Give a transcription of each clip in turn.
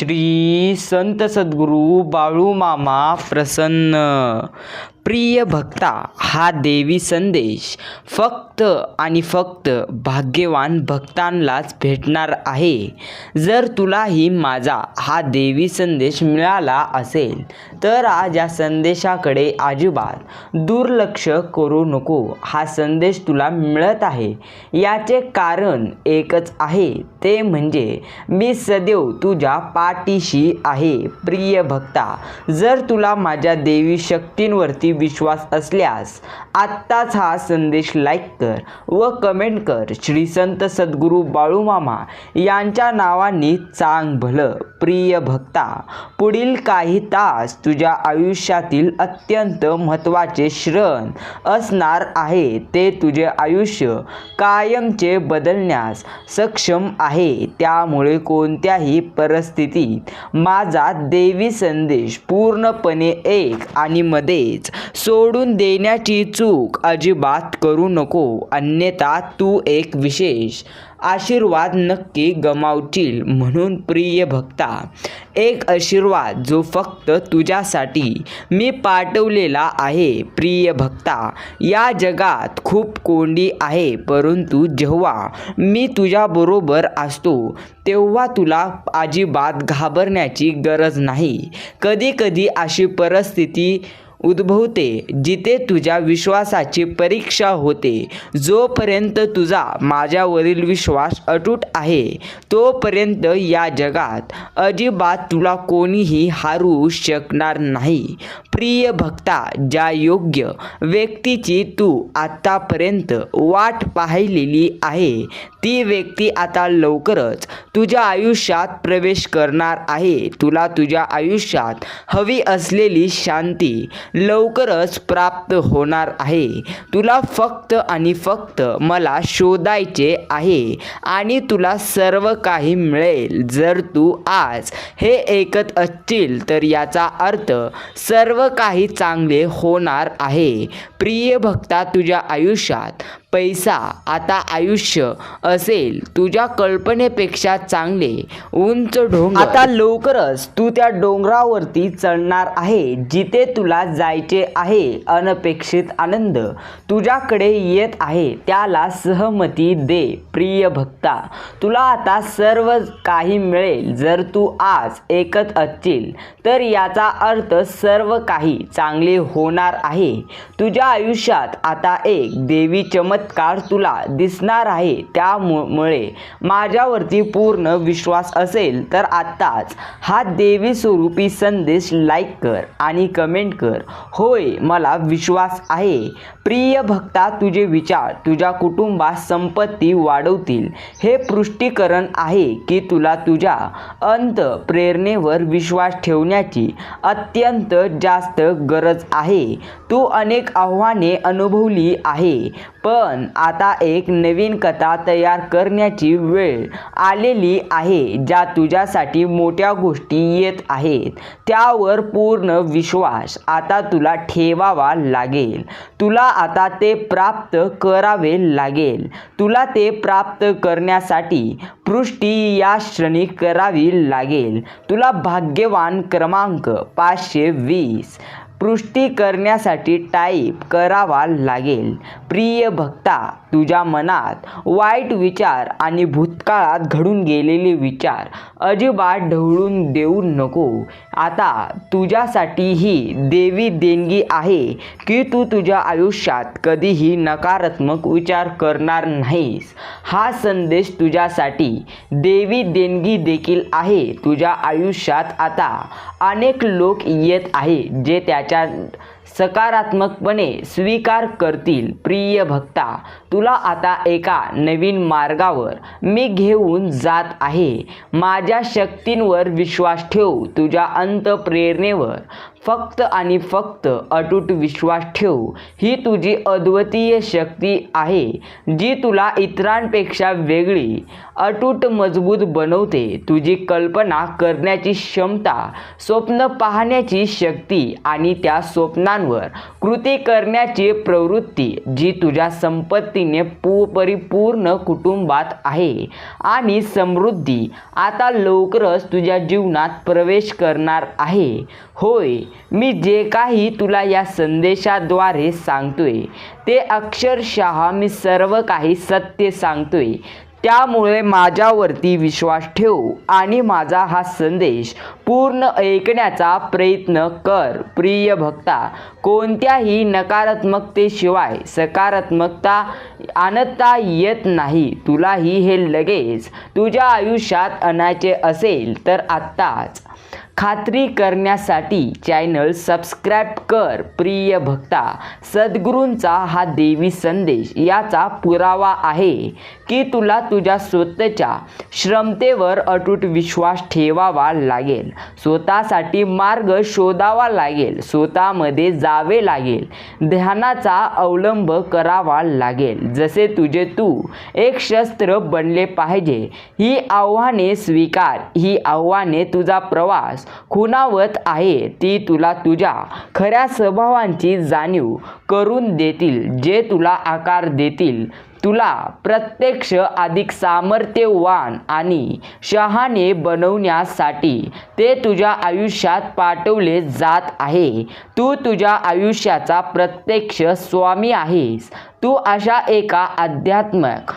श्री संत सद्गुरू बाळूमामा प्रसन्न. प्रिय भक्ता हा देवी संदेश फक्त आणि फक्त भाग्यवान भक्तांनाच भेटणार आहे. जर तुलाही माझा हा देवी संदेश मिळाला असेल तर आज या संदेशाकडे अजिबात दुर्लक्ष करू नको. हा संदेश तुला मिळत आहे. याचे कारण एकच आहे ते म्हणजे मी सदैव तुझ्या पाठीशी आहे प्रिय भक्ता. जर तुला माझ्या देवी शक्तींवरती विश्वास असल्यास आत्ताच हा संदेश लाईक कर व कमेंट कर. श्री संत सद्गुरू बाळूमामा यांच्या नावाने चांग भलं. प्रिय भक्ता पुढील काही तास तुझ्या आयुष्यातील अत्यंत महत्त्वाचे श्रण असणार आहे. ते तुझे आयुष्य कायमचे बदलण्यास सक्षम आहे. त्यामुळे कोणत्याही परिस्थितीत माझा देवी संदेश पूर्णपणे एक आणि मध्येच सोडून देण्याची चूक अजिबात करू नको अन्यथा तू एक विशेष आशीर्वाद नक्की गमावतील म्हणून प्रिय भक्ता. एक आशीर्वाद जो फक्त तुझ्यासाठी मी पाठवलेला आहे प्रिय भक्ता. या जगात खूप कोंडी आहे परंतु जेव्हा मी तुझ्याबरोबर असतो तेव्हा तुला अजिबात घाबरण्याची गरज नाही. कधीकधी अशी परिस्थिती उद्भवते जिथे तुझ्या विश्वासाची परीक्षा होते. जोपर्यंत तुझा माझ्यावरील विश्वास अटूट आहे तोपर्यंत या जगात अजिबात तुला कोणीही हारू शकणार नाही. प्रिय भक्ता ज्या योग्य व्यक्तीची तू आत्तापर्यंत वाट पाहिलेली आहे ती व्यक्ती आता लवकरच तुझ्या आयुष्यात प्रवेश करणार आहे. तुला तुझ्या आयुष्यात हवी असलेली शांती लवकरच प्राप्त होणार आहे. तुला फक्त आणि फक्त मला शोधायचे आहे आणि तुला सर्व काही मिळेल. जर तू आज हे ऐकत असशील तर याचा अर्थ सर्व काही चांगले होणार आहे. प्रिय भक्ता तुझ्या आयुष्यात पैसा आता आयुष्य असेल तुझ्या कल्पनेपेक्षा चांगले उंच डोंगर. आता लवकरच तू त्या डोंगरावरती चढणार आहे जिथे तुला जायचे आहे अनपेक्षित आनंद. तुझ्याकडे येत आहे त्याला सहमती दे प्रिय भक्ता. तुला आता सर्व काही मिळेल जर तू आज ऐकत असशील तर याचा अर्थ सर्व काही चांगले होणार आहे. तुझ्या आयुष्यात आता एक देवी चमत्कार तुला दिसणार आहे त्यामुळे माझ्यावरती पूर्ण विश्वास असेल तर आत्ताच हा देवी स्वरूपी संदेश लाईक कर आणि कमेंट कर. होय मला विश्वास आहे. प्रिय भक्ता तुझे विचार तुझ्या कुटुंबात संपत्ती वाढवतील. हे पुष्टीकरण आहे की तुला तुझ्या अंत प्रेरणेवर विश्वास ठेवण्याची अत्यंत जास्त गरज आहे. तू अनेक आव्हाने अनुभवली आहे पण पण आता एक नवीन कथा तयार करण्याची वेळ आलेली आहे ज्या तुझ्यासाठी मोठ्या गोष्टी येत आहेत. त्यावर पूर्ण विश्वास आता तुला ठेवावा लागेल. तुला आता ते प्राप्त करावे लागेल. तुला ते प्राप्त करण्यासाठी पृष्टी या क्षणी करावी लागेल. तुला भाग्यवान क्रमांक पाचशे वीस. पुष्टी करण्यासाठी टाईप करावा लागेल. प्रिय भक्ता तुझ्या मनात वाईट विचार आणि भूतकाळात घडून गेलेले विचार अजिबात ढवळून देऊ नको. आता तुझ्यासाठी ही देवी देणगी आहे की तू तुझ्या आयुष्यात कधीही नकारात्मक विचार करणार नाहीस. हा संदेश तुझ्यासाठी देवी देणगी देखील आहे. तुझ्या आयुष्यात आता अनेक लोक येत आहे जे त्याच्या सकारात्मकपणे स्वीकार करतील. प्रिय भक्ता तुला आता एका नवीन मार्गावर मी घेऊन जात आहे. माझ्या शक्तींवर विश्वास ठेव. तुझ्या अंतप्रेरणेवर फक्त आणि फक्त अटूट विश्वास ठेव. ही तुझी अद्वितीय शक्ती आहे जी तुला इतरांपेक्षा वेगळी अटूट मजबूत बनवते. तुझी कल्पना करण्याची क्षमता स्वप्न पाहण्याची शक्ती आणि त्या स्वप्नांवर कृती करण्याची प्रवृत्ती जी तुझ्या संपत्तीने पू परिपूर्ण कुटुंबात आहे आणि समृद्धी. आता लवकरच तुझ्या जीवनात प्रवेश करणार आहे. होय मी जे काही तुला या संदेशाद्वारे सांगतोय ते अक्षरशः मी सर्व काही सत्य सांगतोय. त्यामुळे माझ्यावरती विश्वास ठेव आणि माझा हा संदेश पूर्ण ऐकण्याचा प्रयत्न कर प्रिय भक्ता. कोणत्याही नकारात्मकतेशिवाय सकारात्मकता आणता येत नाही. तुलाही हे लगेच तुझ्या आयुष्यात आणायचे असेल तर आत्ताच. खात्री करण्यासाठी चॅनल सबस्क्राईब कर प्रिय भक्ता. सद्गुरूंचा हा देवी संदेश याचा पुरावा आहे. की तुला तुझ्या स्वतःच्या श्रमतेवर अटूट विश्वास ठेवावा लागेल. स्वतःसाठी मार्ग शोधावा लागेल. स्वतःमध्ये जावे लागेल. ध्यानाचा अवलंब करावा लागेल. जसे तुझे तू एक शस्त्र बनले पाहिजे ही आव्हाने स्वीकार. ही आव्हाने तुझा प्रवास खुणावत आहे. ती तुला तुझ्या खऱ्या स्वभावांची जाणीव करून देतील जे तुला आकार देतील. तुला प्रत्यक्ष अधिक सामर्थ्यवान आणि शहाणे बनवण्यासाठी ते तुझ्या आयुष्यात पाठवले जात आहे. तू तुझ्या आयुष्याचा प्रत्यक्ष स्वामी आहेस. तू अशा एका आध्यात्मक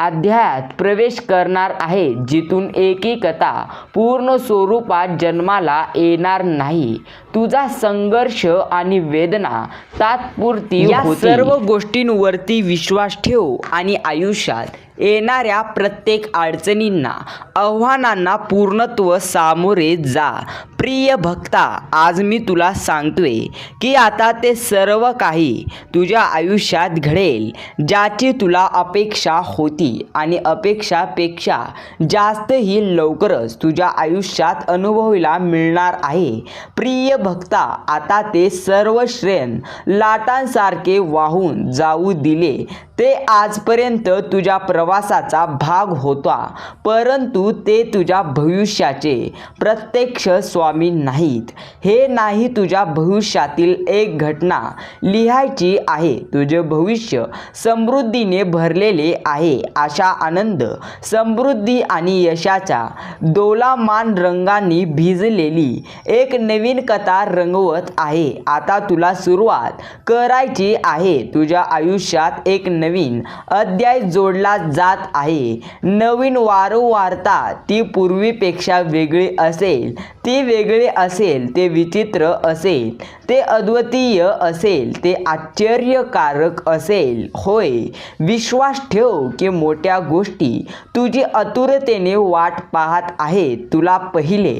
अध्यायात प्रवेश करणार आहे जिथून एकीकता पूर्ण स्वरूपात जन्माला येणार नाही. तुझा संघर्ष आणि वेदना तात्पुरती या सर्व गोष्टींवरती विश्वास ठेव आणि आयुष्यात येणाऱ्या प्रत्येक अडचणींना आव्हानांना पूर्णत्व सामोरे जा. प्रिय भक्ता आज मी तुला सांगतोय की आता ते सर्व काही तुझ्या आयुष्यात घडेल ज्याची तुला अपेक्षा होती आणि अपेक्षापेक्षा जास्तही लवकरच तुझ्या आयुष्यात अनुभवायला मिळणार आहे. प्रिय भक्ता आता ते सर्व श्रेण लाटांसारखे वाहून जाऊ दिले. ते आजपर्यंत तुझ्या प्रवा प्रवासाचा भाग होता परंतु ते तुझ्या भविष्याचे प्रत्यक्ष स्वामी नाहीत. हे नाही तुझ्या भविष्यातील एक घटना लिहायची आहे. तुझे भविष्य समृद्धीने भरलेले आहे अशा आनंद समृद्धी आणि यशाच्या दोलामान रंगांनी भिजलेली एक नवीन कथा रंगवत आहे. आता तुला सुरुवात करायची आहे. तुझ्या आयुष्यात एक नवीन अध्याय जोडला जात आहे. नवीन वारंवारता ती पूर्वीपेक्षा वेगळी असेल ती वेगळी असेल ते विचित्र असेल ते अद्वितीय असेल ते आश्चर्यकारक असेल. होय विश्वास ठेव की मोठ्या गोष्टी तुझी आतुरतेने वाट पाहत आहेत तुला पहिले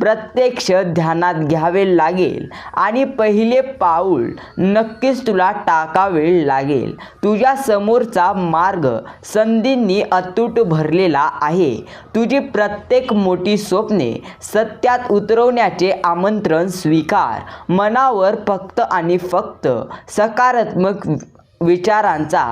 प्रत्यक्ष ध्यानात घ्यावे लागेल आणि पहिले पाऊल नक्कीच तुला टाकावे लागेल. तुझ्या समोरचा मार्ग संधींनी अतूट भरलेला आहे. तुझी प्रत्येक मोठी स्वप्ने सत्यात उतरवण्याचे आमंत्रण स्वीकार. मनावर फक्त आणि फक्त सकारात्मक विचारांचा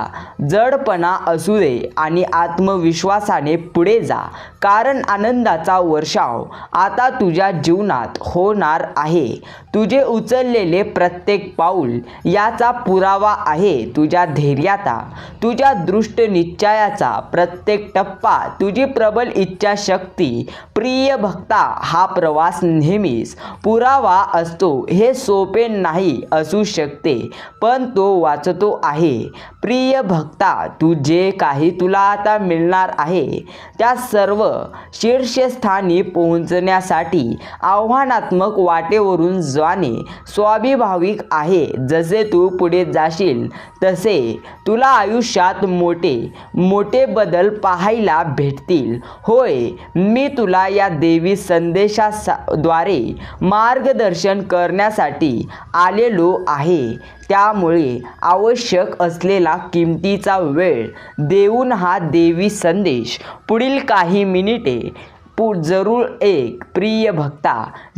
जडपणा असू दे आणि आत्मविश्वासाने पुढे जा. कारण आनंदाचा वर्षाव आता तुझ्या जीवनात होणार आहे. तुझे उचललेले प्रत्येक पाऊल याचा पुरावा आहे तुझ्या धैर्याचा. तुझ्या दृष्ट निश्चयाचा प्रत्येक टप्पा तुझी प्रबल इच्छाशक्ती प्रिय भक्ता हा प्रवास नेहमीच. पुरावा असतो हे सोपे नाही असू शकते पण तो वाचतो आहे. प्रिय भक्ता तू जे काही तुला आता मिळणार आहे त्या सर्व शीर्षस्थानी पोहोचण्यासाठी आव्हानात्मक वाटेवरून जाणे स्वाभिभाविक आहे. जसे तू पुढे जाशील तसे तुला आयुष्यात मोठे मोठे बदल पाहायला भेटतील. होय मी तुला या देवी संदेशाद्वारे मार्गदर्शन करण्यासाठी आलेलो आहे. त्यामुळे आवश्यक असलेला किमतीचा वेळ देऊन हा देवी संदेश. पुढील काही मिनिटे पु जरूर एक प्रिय भक्ता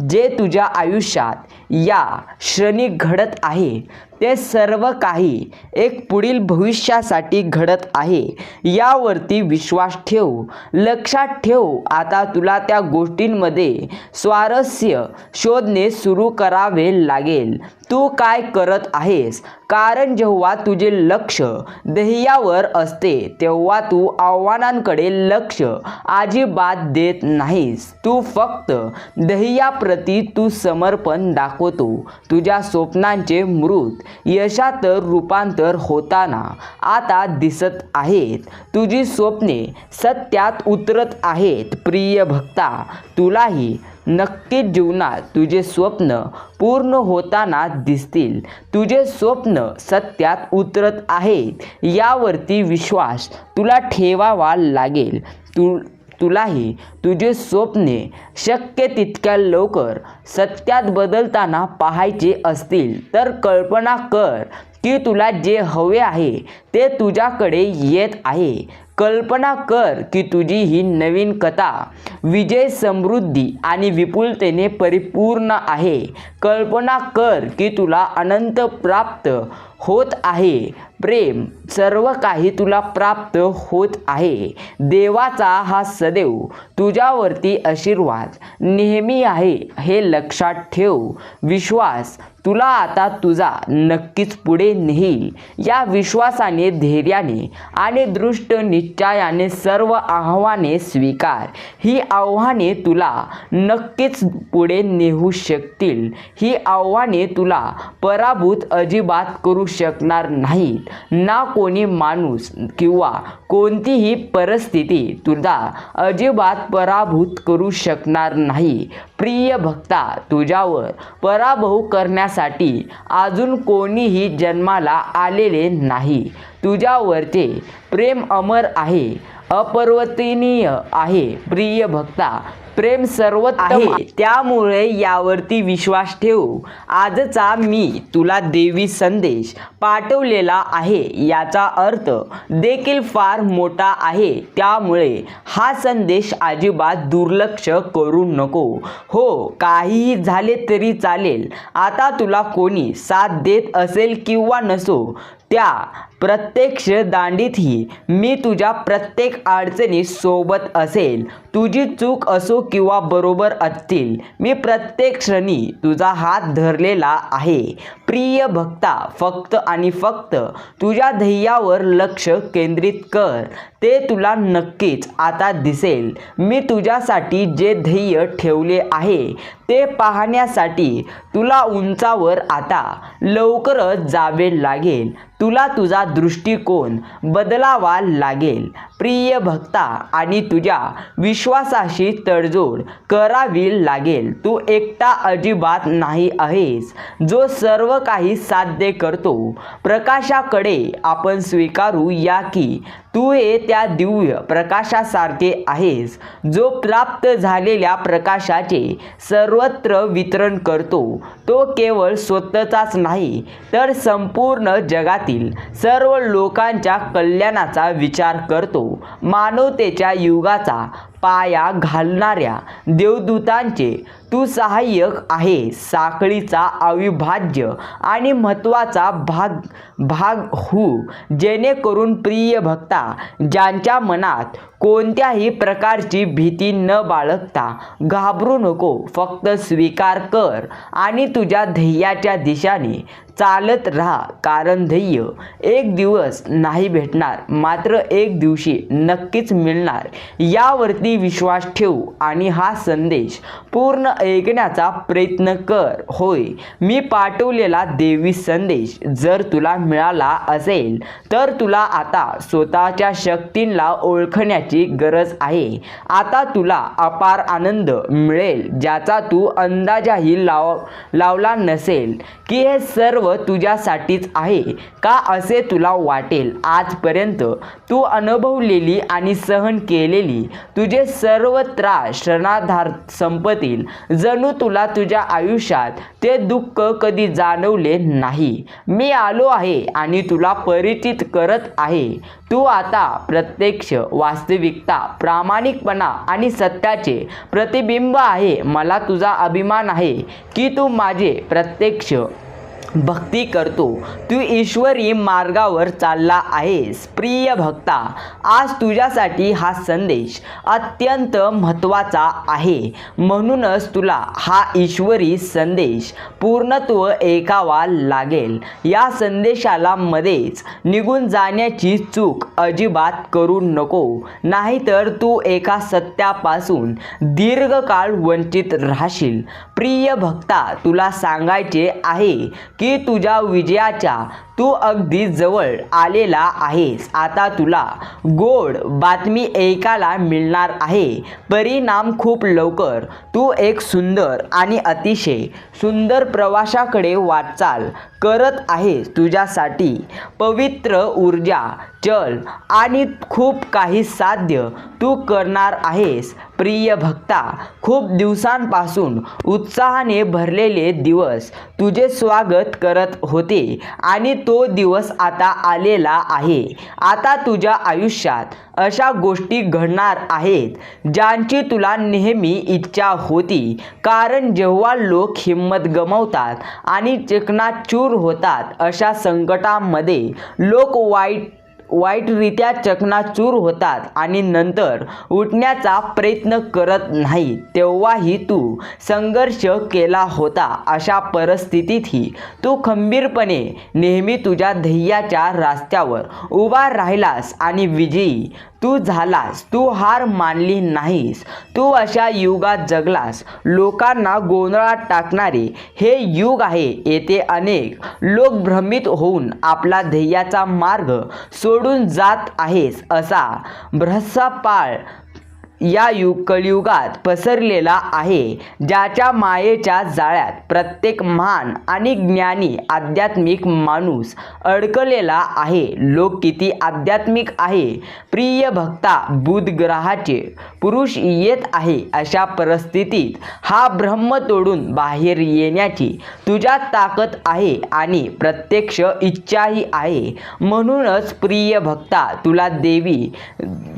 जे तुझ्या आयुष्यात या क्षणी घडत आहे ते सर्व काही एक पुढील भविष्यासाठी घडत आहे. यावरती विश्वास ठेव. लक्षात ठेव. आता तुला त्या गोष्टींमध्ये स्वारस्य शोधणे सुरू करावे लागेल. तू काय करत आहेस? कारण जेव्हा तुझे लक्ष ध्येयावर असते तेव्हा तू आव्हानांकडे लक्ष अजिबात देत नाहीस. तू फक्त ध्येयाप्रती तू समर्पण दाखवतो. तुझ्या स्वप्नांचे मृत यशात रूपांतर होताना आता दिसत आहेत. तुझी स्वप्ने सत्यात उतरत आहेत प्रिय भक्ता. तुलाही नक्कीच जीवनात तुझे स्वप्न पूर्ण होताना दिसतील. तुझे स्वप्न सत्यात उतरत आहेत. यावरती विश्वास तुला ठेवावा लागेल. तू तुलाही तुझे स्वप्ने शक्य तितक्या लवकर सत्यात बदलताना पाहायचे असतील. तर कल्पना कर की तुला जे हवे आहे ते तुझ्याकडे येत आहे. कल्पना कर की तुझी ही नवीन कथा विजय समृद्धी आणि विपुलतेने परिपूर्ण आहे. कल्पना कर की तुला अनंत प्राप्त होत आहे. प्रेम सर्व काही तुला प्राप्त होत आहे. देवाचा हा सदैव तुझ्यावरती आशीर्वाद नेहमी आहे हे लक्षात ठेव. विश्वास तुला आता तुझा नक्कीच पुढे नेईल. या विश्वासाने धैर्याने आणि दृष्ट निश्चयाने सर्व आव्हाने स्वीकार. ही आव्हाने तुला नक्कीच पुढे नेऊ शकतील. ही आव्हाने तुला पराभूत अजिबात करू शकणार नाहीत. ना कोणी माणूस किंवा कोणतीही परिस्थिती तुला अजिबात पराभूत करू शकणार नाही. प्रिय भक्ता तुझ्यावर पराभव करण्यासाठी अजून कोणीही जन्माला आलेले नाही. तुझ्यावरचे प्रेम अमर आहे अपर्वतनीय आहे. प्रिय भक्ता प्रेम सर्वोत्तम आहे. त्यामुळे यावरती विश्वास ठेव. आजचा मी तुला देवी संदेश पाठवलेला आहे. याचा अर्थ देखील फार मोठा आहे. त्यामुळे हा संदेश अजिबात दुर्लक्ष करू नको. हो काहीही झाले तरी चालेल. आता तुला कोणी साथ देत असेल किंवा नसो त्या प्रत्यक्ष दांडीतही मी तुझ्या प्रत्येक अडचणी सोबत असेल. तुझी चूक असो किंवा बरोबर असतील मी प्रत्येक क्षणी तुझा हात धरलेला आहे. प्रिय भक्ता फक्त आणि फक्त तुझ्या ध्येयावर लक्ष केंद्रित कर. ते तुला नक्कीच आता दिसेल. मी तुझ्यासाठी जे ध्येय ठेवले आहे ते पाहण्यासाठी तुला उंचावर आता लवकरच जावे लागेल. तुला तुझा दृष्टिकोन बदलावा लागेल. प्रिय भक्ता आणि तुझ्या विश्वासाशी तडजोड करावी लागेल. तू एकटा अजिबात नाही आहेस. जो सर्व काही साध्य करतो. प्रकाशाकडे आपण स्वीकारू या की तू हे त्या दिव्य प्रकाशासारखे आहेस जो प्राप्त झालेल्या प्रकाशाचे सर्वत्र वितरण करतो. तो केवळ स्वतःचाच नाही तर संपूर्ण जगातील सर्व लोकांच्या कल्याणाचा विचार करतो. मानवतेच्या युगाचा पाया घालणाऱ्या देवदूतांचे तू सहाय्यक आहे. साखळीचा अविभाज्य आणि महत्त्वाचा भाग भाग हो. जेणेकरून प्रिय भक्ता ज्यांच्या मनात कोणत्याही प्रकारची भीती न बाळगता घाबरू नको. फक्त स्वीकार कर आणि तुझ्या ध्येयाच्या दिशाने चालत राहा कारण ध्येय एक दिवस नाही भेटणार मात्र एक दिवशी नक्कीच मिळणार. यावरती विश्वास ठेव आणि हा संदेश पूर्ण ऐकण्याचा प्रयत्न कर. होय मी पाठवलेला देवी संदेश जर तुला मिळाला असेल तर तुला आता स्वतःच्या शक्तींना ओळखण्याची गरज आहे. आता तुला अपार आनंद मिळेल ज्याचा तू अंदाजाही लाव लावला नसेल की हे सर्व तुझ्यासाठीच आहे. का असे तुला वाटेल? आजपर्यंत तू अनुभवलेली आणि सहन केलेली तुझे सर्व त्रास क्षणाधार संपतील. जणू तुला तुझ्या आयुष्यात ते दुःख कधी जाणवले नाही. मी आलो आहे आणि तुला परिचित करत आहे. तू आता प्रत्यक्ष वास्तविकता प्रामाणिकपणा आणि सत्याचे प्रतिबिंब आहे. मला तुझा अभिमान आहे की तू माझे प्रत्यक्ष भक्ती करतो. तू ईश्वरी मार्गावर चालला आहेस प्रिय भक्ता. आज तुझ्यासाठी हा संदेश अत्यंत महत्त्वाचा आहे. म्हणूनच तुला हा ईश्वरी संदेश पूर्णत्व ऐकावा लागेल. या संदेशाला मध्येच निघून जाण्याची चूक अजिबात करू नको. नाहीतर तू एका सत्यापासून दीर्घकाळ वंचित राहशील. प्रिय भक्ता तुला सांगायचे आहे की तुझ्या विजयाच्या तू अगदी जवळ आलेला आहेस. आता तुला गोड बातमी ऐकायला मिळणार आहे. परिणाम खूप लवकर. तू एक सुंदर आणि अतिशय सुंदर प्रवाशाकडे वाटचाल करत आहेस तुझ्यासाठी. पवित्र ऊर्जा चल आणि खूप काही साध्य तू करणार आहेस. प्रिय भक्ता खूप दिवसांपासून उत्साहाने भरलेले दिवस तुझे स्वागत करत होते आणि तो दिवस आता आलेला आहे. आता तुझ्या आयुष्यात अशा गोष्टी घडणार आहेत ज्यांची तुला नेहमी इच्छा होती. कारण जेव्हा लोक हिंमत गमावतात आणि चकनाचूर होतात अशा संकटामध्ये लोक वाईट वाईटरित्या चकनाचूर होतात आणि नंतर उठण्याचा प्रयत्न करत नाही तेव्हाही तू संघर्ष केला होता अशा परिस्थितीतही. तू खंबीरपणे नेहमी तुझ्या ध्येयाच्या रस्त्यावर उभा राहिलास आणि विजयी तू झालास तू हार मानली नाहीस तू अशा युगात जगलास. लोकांना गोंधळात टाकणारे हे युग आहे येथे अनेक लोक भ्रमित होऊन आपला ध्येयाचा मार्ग सोडून जात आहेस असा भ्रसापाळ या युग कलियुगात पसरलेला आहे ज्याच्या मायेच्या जाळ्यात प्रत्येक महान आणि ज्ञानी आध्यात्मिक माणूस अडकलेला आहे. लोक किती आध्यात्मिक आहे? प्रिय भक्ता बुध ग्रहाचे पुरुष येत आहे अशा परिस्थितीत हा ब्रह्म तोडून बाहेर येण्याची तुझ्यात ताकद आहे आणि प्रत्यक्ष इच्छाही आहे. म्हणूनच प्रिय भक्ता तुला देवी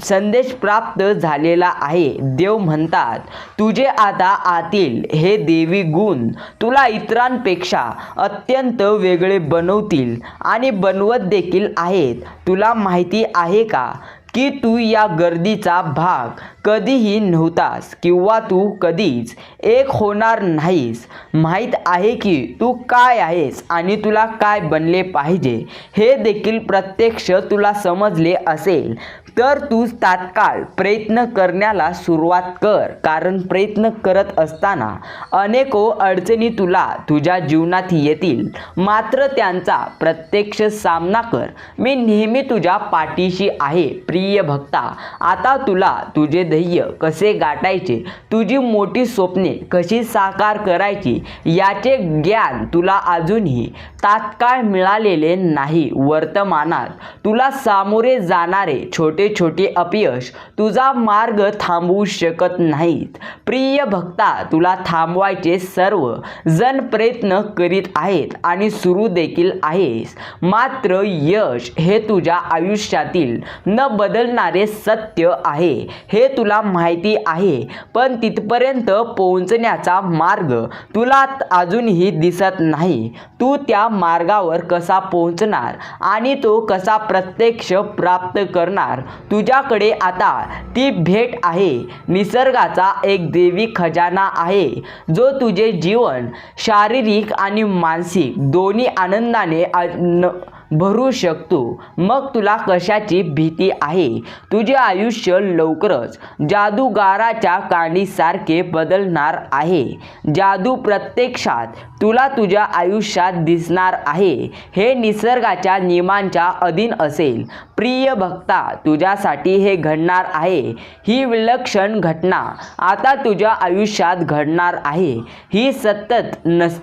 संदेश प्राप्त झालेला आहे. देव म्हणतात तुझे आता आतील हे देवी गुण तुला इतरांपेक्षा अत्यंत वेगळे बनवतील आणि बनवत देखील आहेत. तुला माहिती आहे का? की तू या गर्दीचा भाग कधीही नव्हतास किंवा तू कधीच एक होणार नाहीस. माहीत आहे की तू काय आहेस आणि तुला काय बनले पाहिजे हे देखील प्रत्यक्ष तुला समजले असेल. तर तू तात्काळ प्रयत्न करण्याला सुरुवात कर कारण प्रयत्न करत असताना अनेको अडचणी तुला तुझ्या जीवनात येतील. मात्र त्यांचा प्रत्यक्ष सामना कर. मी नेहमी तुझ्या पाठीशी आहे. प्रिय भक्ता आता तुला तुझे ध्येय कसे गाठायचे? तुझी मोठी स्वप्ने कशी साकार करायची? याचे ज्ञान तुला अजूनही तात्काळ मिळालेले नाही वर्तमानात. तुला सामोरे जाणारे छोटे छोटे अपयश तुझा मार्ग थांबवू शकत नाहीत. प्रिय भक्ता तुला थांबवायचे सर्व जण प्रयत्न करीत आहेत आणि सुरू देखील आहेस. मात्र यश हे तुझ्या आयुष्यातील न बदलणारे सत्य आहे हे तुला माहिती आहे. पण तिथपर्यंत पोहोचण्याचा मार्ग तुला अजूनही दिसत नाही. तू त्या मार्गावर कसा पोहोचणार आणि तो कसा प्रत्यक्ष प्राप्त करणार? तुझ्याकडे आता ती भेट आहे. निसर्गाचा एक देवी खजाना आहे जो तुझे जीवन शारीरिक आणि मानसिक दोन्ही आनंदाने आ- न- भरू शकतो. मग तुला कशाची भीती आहे? तुझे आयुष्य लवकरच जादूगाराच्या कांडीसारखे बदलणार आहे. जादू प्रत्यक्षात तुला तुझ्या आयुष्यात दिसणार आहे. हे निसर्गाच्या नियमांच्या अधीन असेल. प्रिय भक्ता तुझ्यासाठी हे घडणार आहे. ही विलक्षण घटना आता तुझ्या आयुष्यात घडणार आहे. ही सतत नस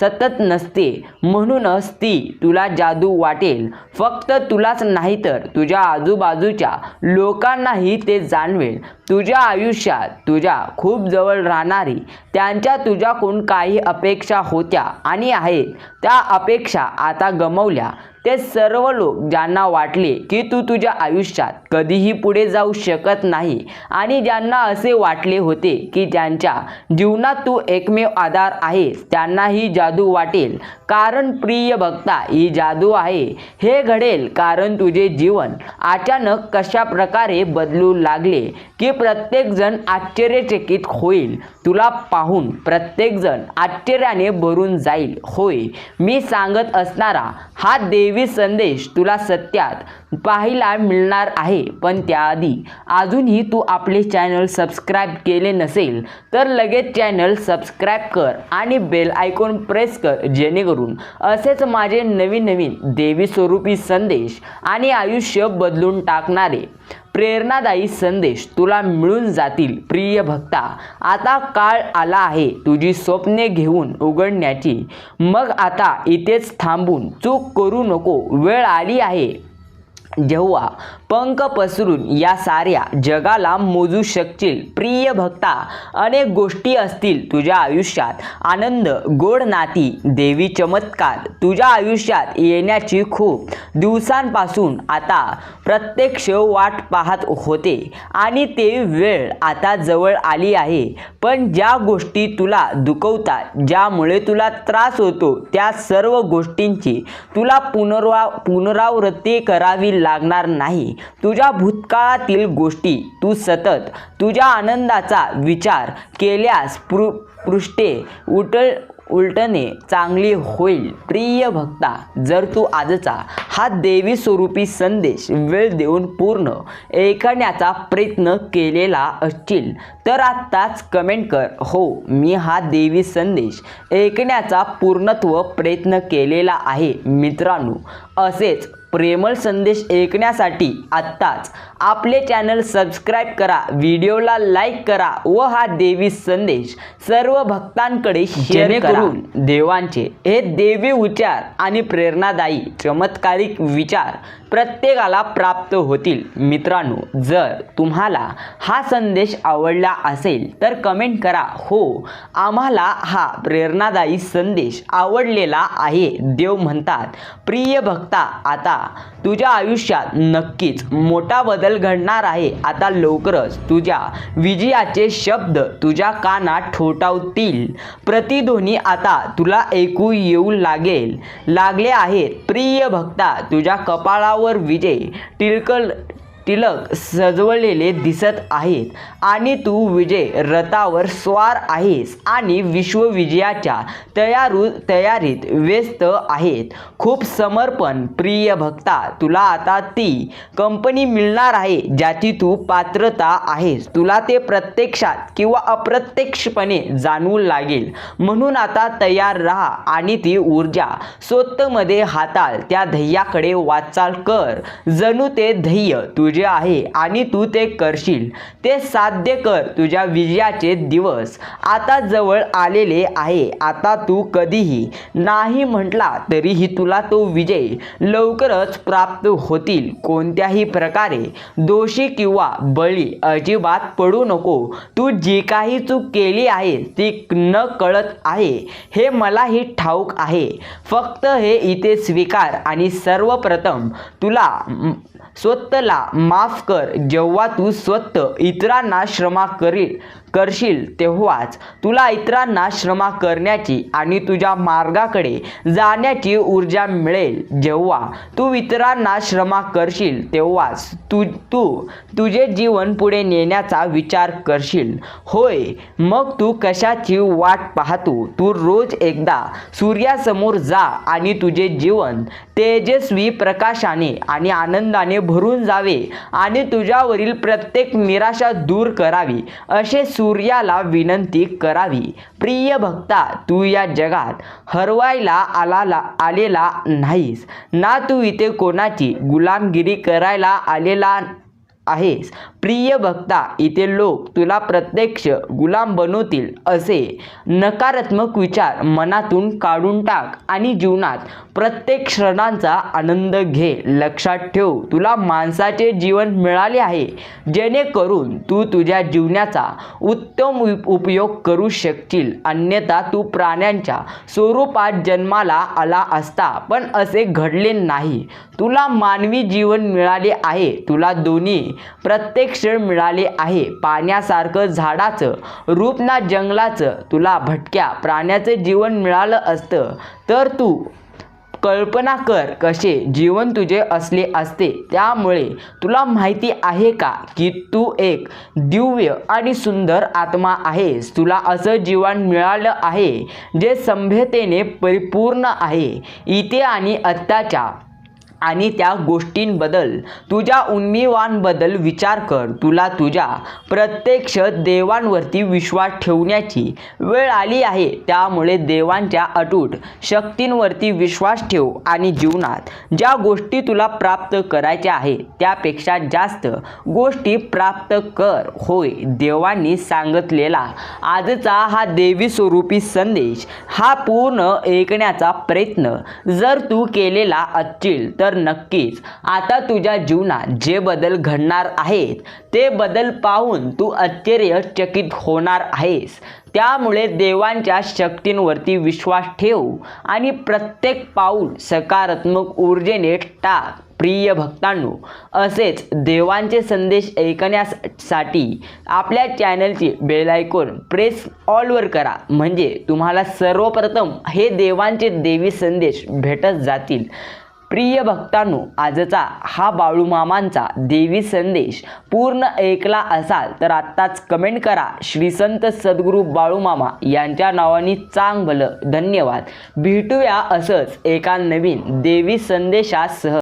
सतत नसते. म्हणूनच ती तुला जादू वाटेल. फक्त तुलाच नाही तर तुझ्या आजूबाजूच्या लोकांनाही ते जाणवेल. तुझ्या आयुष्यात तुझ्या खूप जवळ राहणारी त्यांच्या तुझ्याकडून काही अपेक्षा होत्या आणि आहेत. त्या अपेक्षा आता गमवल्या. ते सर्व लोक ज्यांना वाटले की तू तुझ्या आयुष्यात कधीही पुढे जाऊ शकत नाही आणि ज्यांना असे वाटले होते की ज्यांच्या जीवनात तू एकमेव आधार आहेस त्यांना ही जादू वाटेल. कारण प्रिय भक्ता ही जादू आहे. हे घडेल कारण तुझे जीवन अचानक कशा प्रकारे बदलू लागले की प्रत्येकजण आश्चर्यचकित होईल. तुला पाहून प्रत्येकजण आश्चर्याने भरून जाईल. होय मी सांगत असणारा हा देव संदेश तुला सत्यात पाहायला मिळणार आहे. पण त्याआधी अजूनही तू आपले चॅनल सबस्क्राईब केले नसेल तर लगेच चॅनल सबस्क्राईब कर आणि बेल आयकॉन प्रेस कर जेणेकरून असेच माझे नवीन नवीन देवी स्वरूपी संदेश आणि आयुष्य बदलून टाकणारे. प्रेरणादायी संदेश तुला मिळून जातील प्रिय भक्ता. आता काळ आला आहे तुझी स्वप्ने घेऊन उघडण्याची. मग आता इथेच थांबून चूक करू नको वेळ आली आहे. जेव्हा पंख पसरून या साऱ्या जगाला मोजू शकशील प्रिय भक्ता अनेक गोष्टी असतील तुझ्या आयुष्यात. आनंद गोड नाती देवी चमत्कार तुझ्या आयुष्यात येण्याची खूप. दिवसांपासून आता प्रत्यक्ष वाट पाहत होते आणि ते वेळ आता जवळ आली आहे. पण ज्या गोष्टी तुला दुखवतात ज्यामुळे तुला त्रास होतो त्या सर्व गोष्टींची तुला पुनर्वा पुनरावृत्ती करावी लागणार नाही. तुझ्या भूतकाळातील गोष्टी तू सतत तुझ्या आनंदाचा विचार केल्यास पृ पृष्ठे उटळ उलटणे चांगली होईल. प्रिय भक्ता जर तू आजचा हा देवी स्वरूपी संदेश वेळ देऊन पूर्ण ऐकण्याचा प्रयत्न केलेला असशील तर आत्ताच कमेंट कर. हो मी हा देवी संदेश ऐकण्याचा पूर्णत्व प्रयत्न केलेला आहे मित्रांनो. असेच प्रेमळ संदेश ऐकण्यासाठी आत्ताच आपले चॅनल सबस्क्राईब करा व्हिडिओला लाईक करा व हा देवी संदेश सर्व भक्तांकडे शेअर करून देवांचे हे देवी उच्चार आणि प्रेरणादायी चमत्कारिक विचार प्रत्येकाला प्राप्त होतील. मित्रांनो जर तुम्हाला हा संदेश आवडला असेल तर कमेंट करा. हो आम्हाला हा प्रेरणादायी संदेश आवडलेला आहे. देव म्हणतात प्रिय भक्ता आता तुझ्या आयुष्यात नक्कीच मोठा बदल घडणार आहे. आता लवकरच तुझ्या विजयाचे शब्द तुझ्या कानात ठोठावतील. प्रतिध्वनी आता तुला ऐकू येऊ लागेल. लागले आहेत प्रिय भक्ता तुझ्या कपाळावर विजय. टिळकल तिलक सजवलेले दिसत आहेत. आणि तू विजय रथावर स्वार आहेस आणि विश्वविजयाच्या तयारू तयारीत व्यस्त आहेत. खूप समर्पण प्रिय भक्ता तुला आता ती कंपनी मिळणार आहे ज्याची तू पात्रता आहेस. तुला ते प्रत्यक्षात किंवा अप्रत्यक्षपणे जाणवू लागेल. म्हणून आता तयार राहा आणि ती ऊर्जा स्वतःमध्ये हाताळ त्या ध्येयाकडे वाटचाल कर. जणू ते ध्येय तुझे आहे आणि तू ते करशील. ते साध्य कर तुझ्या विजयाचे दिवस. आता जवळ आलेले आहे. आता तू कधीही नाही म्हटला तरीही तुला तो विजय लवकरच प्राप्त होतील. कोणत्याही प्रकारे दोषी किंवा बळी अजिबात पडू नको. तू जी काही चूक केली आहे ती न कळत आहे. हे मलाही ठाऊक आहे. फक्त हे इथे स्वीकार आणि सर्वप्रथम तुला स्वतःला माफ कर जेव्हा तू स्वतः इतरांना क्षमा करील करशील तेव्हाच तुला इतरांना श्रमा करण्याची आणि तुझ्या मार्गाकडे जाण्याची ऊर्जा मिळेल. जेव्हा तू इतरांना श्रमा करशील तेव्हाच तू तू तुझे जीवन पुढे नेण्याचा विचार करशील. होय मग तू कशाची वाट पाहतो? तू रोज एकदा सूर्यासमोर जा आणि तुझे जीवन तेजस्वी प्रकाशाने आणि आनंदाने भरून जावे आणि तुझ्यावरील प्रत्येक निराशा दूर करावी. असे सूर्याला विनंती करावी. प्रिय भक्ता तू या जगात हरवायला आलाला आलेला नाहीस. ना तू इथे कोणाची गुलामगिरी करायला आलेला आहेस. प्रिय भक्ता इथे लोक तुला प्रत्यक्ष गुलाम बनवतील असे नकारात्मक विचार मनातून काढून टाक आणि जीवनात प्रत्येक क्षणांचा आनंद घे. लक्षात ठेव तुला माणसाचे जीवन मिळाले आहे. जेणेकरून तू तुझ्या जीवनाचा उत्तम उप- उपयोग करू शकशील. अन्यथा तू प्राण्यांच्या स्वरूपात जन्माला आला असता पण असे घडले नाही. तुला मानवी जीवन मिळाले आहे. तुला दोन्ही प्रत्येक क्षण मिळाले आहे. पाण्यासारखं झाडाचं रूप ना जंगलाचं तुला भटक्या प्राण्याचं जीवन मिळालं असतं. तर तू कल्पना कर कसे जीवन तुझे असले असते. त्यामुळे तुला माहिती आहे का की तू एक दिव्य आणि सुंदर आत्मा आहेस. तुला असं जीवन मिळालं आहे जे सभ्यतेने परिपूर्ण आहे. इथे आणि आत्ताच्या आणि त्या गोष्टींबद्दल तुझ्या उन्मिवांबद्दल विचार कर. तुला तुझ्या प्रत्यक्ष देवांवरती विश्वास ठेवण्याची वेळ आली आहे. त्यामुळे देवांच्या अटूट शक्तींवरती विश्वास ठेव आणि जीवनात ज्या गोष्टी तुला प्राप्त करायच्या आहे त्यापेक्षा जास्त गोष्टी प्राप्त कर. होय देवांनी सांगितलेला आजचा हा देवी स्वरूपी संदेश हा पूर्ण ऐकण्याचा प्रयत्न जर तू केलेला असशील तर नक्कीच. आता तुझ्या जीवनात जे बदल घडणार आहेत ते बदल पाहून तू आश्चर्यचकित होणार आहेस. त्यामुळे देवांच्या शक्तींवरती विश्वास ठेव आणि प्रत्येक पाऊल सकारात्मक ऊर्जेने टाक प्रिय भक्तांनो. असेच देवांचे संदेश ऐकण्यासाठी आपल्या चॅनलची बेलायकोन प्रेस ऑलवर करा. म्हणजे तुम्हाला सर्वप्रथम हे देवांचे देवी संदेश भेटत जातील. प्रिय भक्तांनो आजचा हा बाळूमामांचा देवी संदेश पूर्ण ऐकला असाल तर आत्ताच कमेंट करा. श्री संत सद्गुरू बाळूमामा यांच्या नावाने चांग भलं धन्यवाद. भेटूया असंच एका नवीन देवी संदेशासह.